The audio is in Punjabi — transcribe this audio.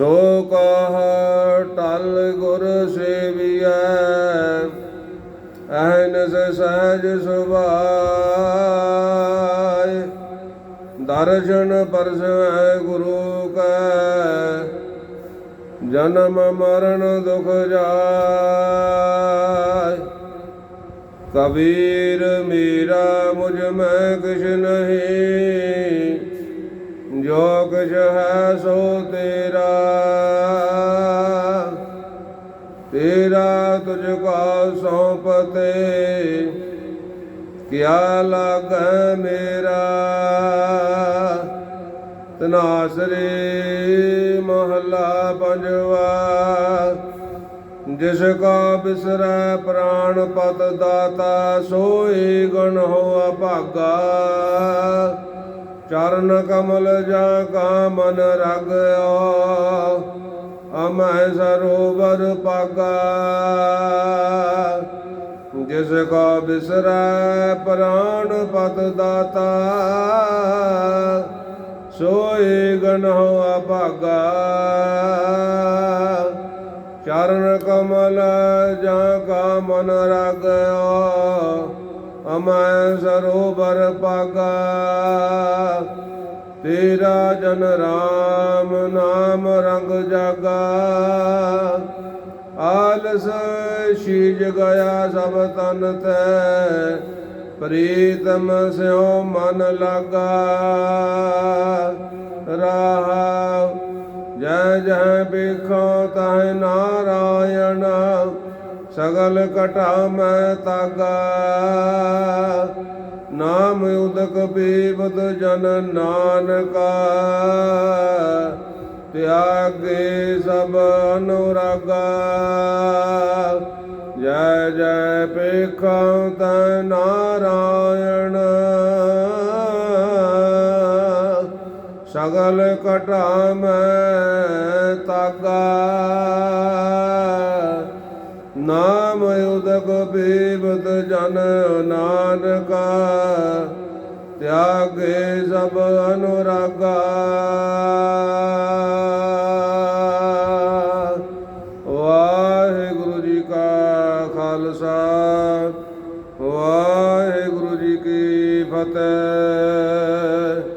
ਸੋ ਕਹ ਟਲ ਗੁਰ ਸੇਵੀਐ ਅਹਨਸ ਸਹਜ ਸੁਭਾਇ। ਦਰਸ਼ਨ ਪਰਸੈ ਗੁਰੂ ਕੈ, ਜਨਮ ਮਰਨ ਦੁਖ ਜਾਇ। ਕਬੀਰ ਮੇਰਾ ਮੁਝ ਮੈਂ ਕਿਛ ਨਹੀਂ। ਜੋ ਹੈ ਸੋ ਤੇਰਾ। ਤੇਰਾ ਤੁਝ ਕਾ ਸੌਂਪਤੇ ਕਿਆ ਲਾਗੈ ਮੇਰਾ? ਤਨਾਸਰੇ ਮਹਲਾ ਪੰਜਵਾ, ਜਿਸ ਕਾ ਬਿਸਰੈ ਪ੍ਰਾਣ ਪਤ ਦਾਤਾ, ਸੋਈ ਗੁਣ ਹੋ ਭਾਗਾ। ਚਰਨ ਕਮਲ ਜਾ ਕਾ ਮਨ ਰਗਿਓ ਅਮੈ ਸਰੋਵਰ ਪਾਗਾ ਜਿਸ ਕੋ ਬਿਸਰੈ ਪ੍ਰਾਣ ਪਤ ਦਾਤਾ ਸੋਈ ਗਨ ਹੋਆ ਭਾਗਾ ਚਰਨ ਕਮਲ ਜਾ ਕਾ ਮਨ ਰਗਿਓ ਅਮੈ ਸਰੋਵਰ ਪਾਗਾ। ਤੇਰਾ ਜਨ ਰਾਮ ਨਾਮ ਰੰਗ ਜਾਗਾ। ਆਲਸ ਸ਼ੀਜ ਗਿਆ ਸਭ ਤਨ ਤੈ। ਪ੍ਰੀਤਮ ਸਿਉ ਮਨ ਲਾਗਾ। ਰਾਹ ਜੈ ਜੈ ਵੇਖੋ ਤੈ ਨਾਰਾਇਣ। ਸਗਲ ਘਟਾ ਮੈਂ ਤਾਗਾ। ਨਾਮ ਉਦਕ ਬੀਬਦ ਜਨ ਨਾਨਕਾ। ਤਿਆਗੇ ਸਭ ਅਨੁਰਾਗਾ। ਜੈ ਜੈ ਪੇਖਾਂ ਤੈ ਨਾਰਾਇਣ। ਸਗਲ ਘਟਾ ਮੈਂ ਤਾਗਾ। ਸਭ ਬੇਵਦ ਜਨ ਨਾਨਕਾ, ਤਿਆਗੇ ਸਭ ਅਨੁਰਾਗਾ। ਵਾਹਿਗੁਰੂ ਜੀ ਕਾ ਖਾਲਸਾ, ਵਾਹਿਗੁਰੂ ਜੀ ਕੀ ਫਤਿਹ।